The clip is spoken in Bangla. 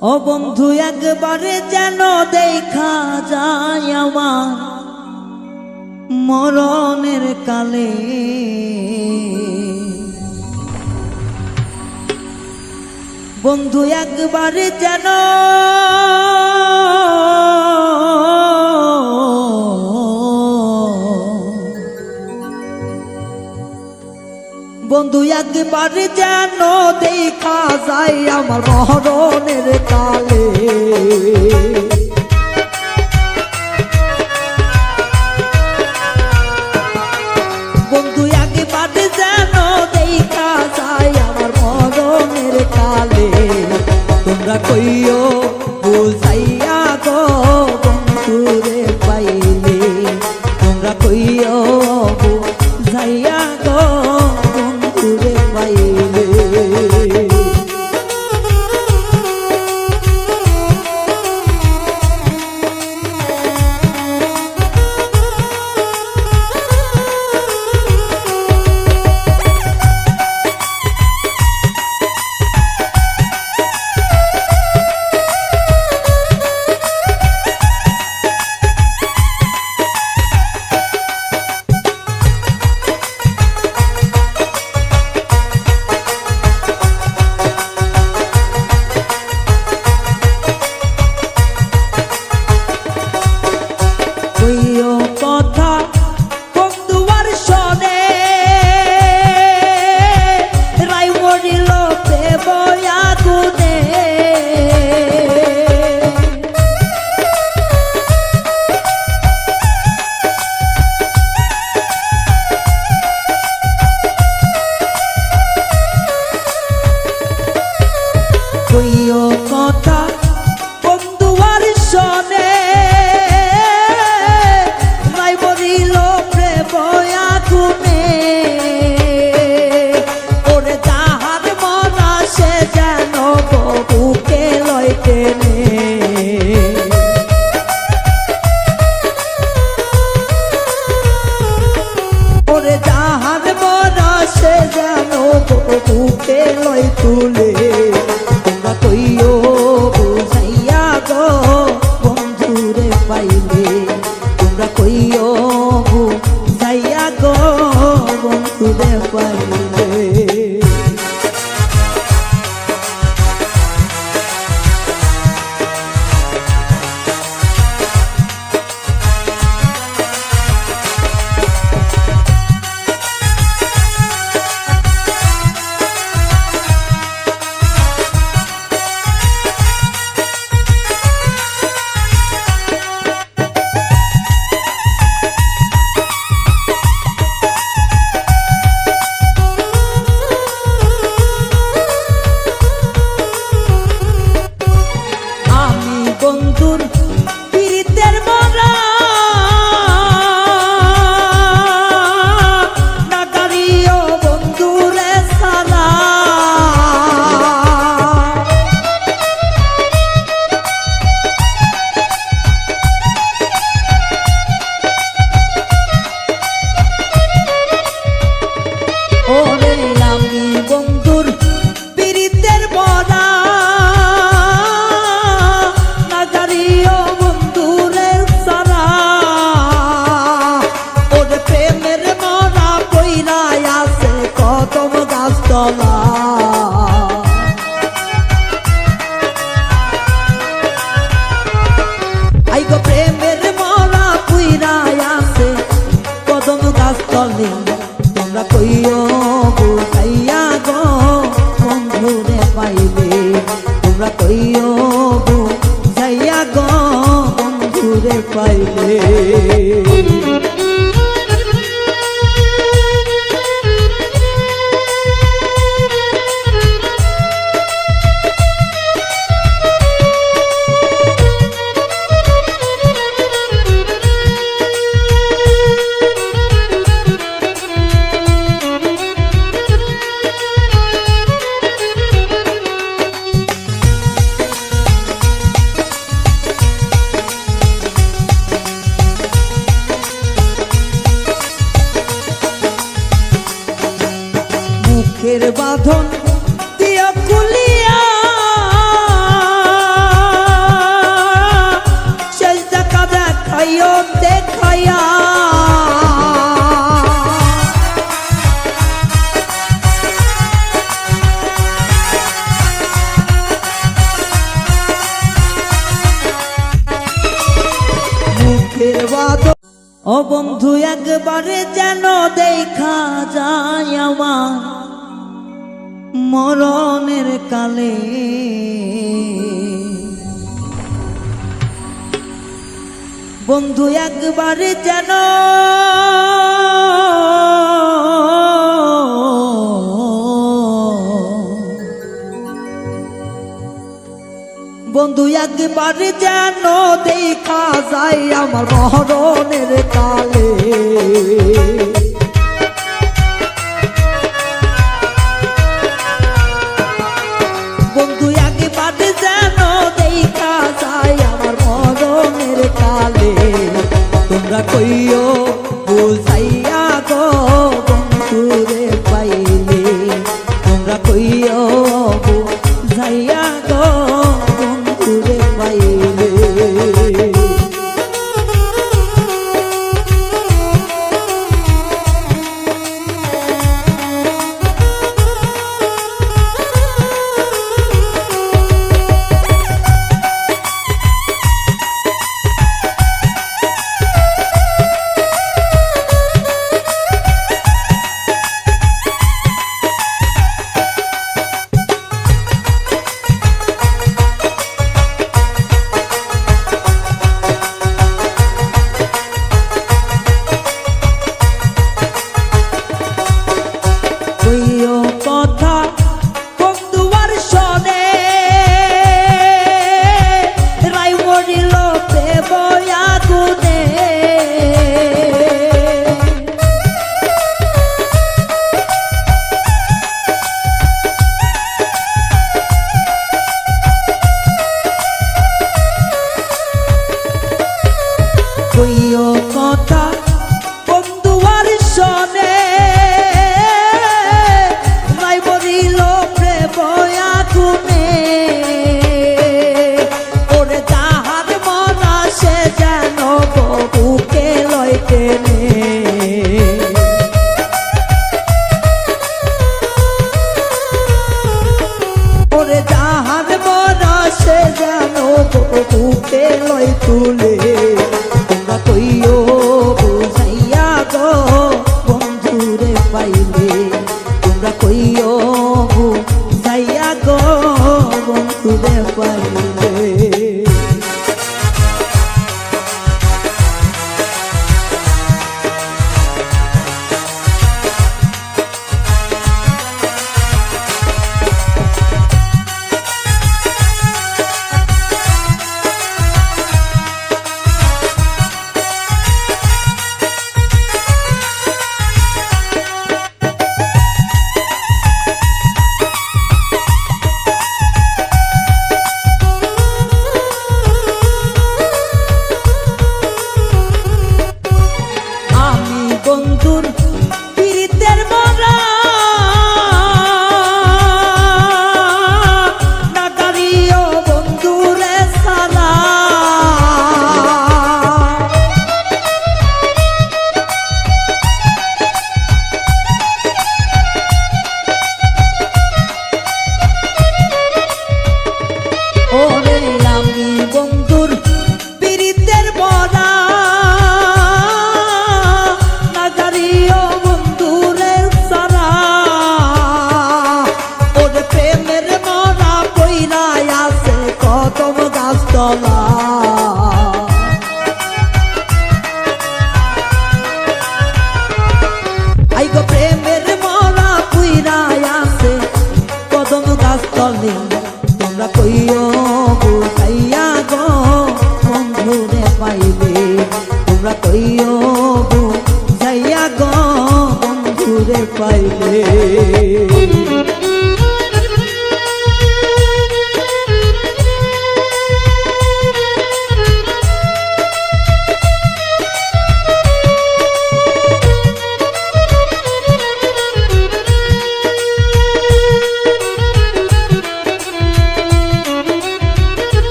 ও বন্ধু একবারে যেন দেখা যায় আমার মরণের কালে। বন্ধু একবারে যেন বন্ধু একবার যেন দেখা যায় আমার মহরণের কালে পাইলে। ও বন্ধু একবারে যেন দেখা যায় আমার মরণের কালে। বন্ধু একবারে যেন বন্ধু একবার যেন দেখা যায় আমার মহরণের কালে বলে তোমরা কইও বুঝাইয়া গো বন্ধুরে পাইলে তোমরা কইও বুঝাইয়া গো বন্ধুরে পাইলে